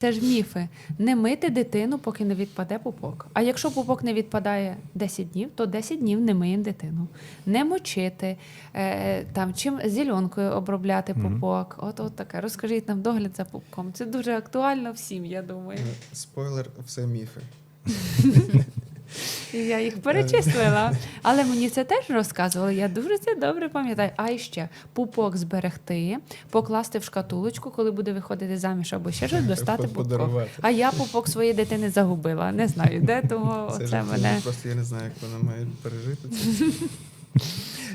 Це ж міфи. Не мити дитину, поки не відпаде пупок. А якщо пупок не відпадає 10 днів, то 10 днів не миємо дитину. Не мочити, е, там, чим зеленкою обробляти пупок. Mm -hmm. От, от таке. Розкажіть нам догляд за пупком. Це дуже актуально всім, я думаю. Е, Спойлер, все міфи. І я їх перечислила. Але мені це теж розказували. Я дуже це добре пам'ятаю. А ще пупок зберегти, покласти в шкатулочку, коли буде виходити заміж або ще щось, достати пупок. А я пупок своєї дитини загубила. Не знаю, де того Це, це мене. Просто я не знаю, як вона має пережити це.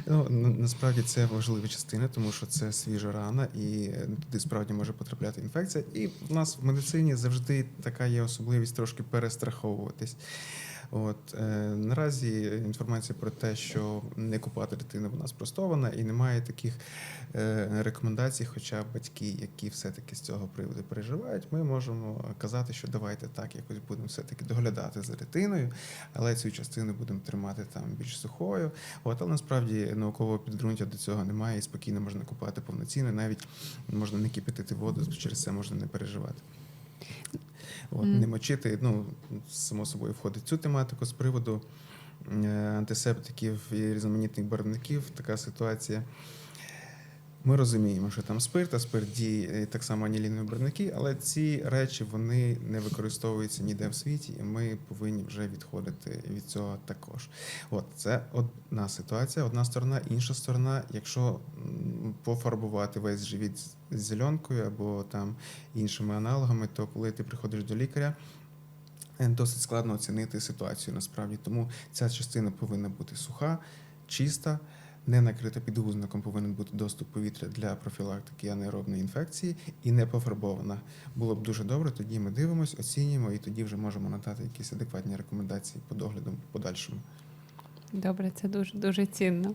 Ну, насправді це важлива частина, тому що це свіжа рана, і е, туди справді може потрапляти інфекція. І в нас в медицині завжди така є особливість трошки перестраховуватись. От е, наразі інформація про те, що не купати дитину, вона спростована, і немає таких е, рекомендацій. Хоча батьки, які все-таки з цього приводу переживають, ми можемо казати, що давайте так якось будемо все-таки доглядати за дитиною, але цю частину будемо тримати там більш сухою. От, але насправді наукового підґрунтя до цього немає, і спокійно можна купати повноцінно, навіть можна не кипятити воду, через це можна не переживати. От, mm. Не мочити, ну, само собою входить в цю тематику з приводу е, антисептиків і різноманітних барвників. Така ситуація. Ми розуміємо, що там спирт, а спирт діє так само анілінові барвники, але ці речі вони не використовуються ніде в світі, і ми повинні вже відходити від цього також. От це одна ситуація, одна сторона, інша сторона, якщо пофарбувати весь живіт зеленкою або там іншими аналогами, то коли ти приходиш до лікаря. е, Досить складно оцінити ситуацію насправді, тому ця частина повинна бути суха, чиста, не накрита підгузником, повинен бути доступ повітря для профілактики анаеробної інфекції і не пофарбована. Було б дуже добре. Тоді ми дивимося, оцінюємо і тоді вже можемо надати якісь адекватні рекомендації по догляду подальшому. Добре, це дуже дуже цінно.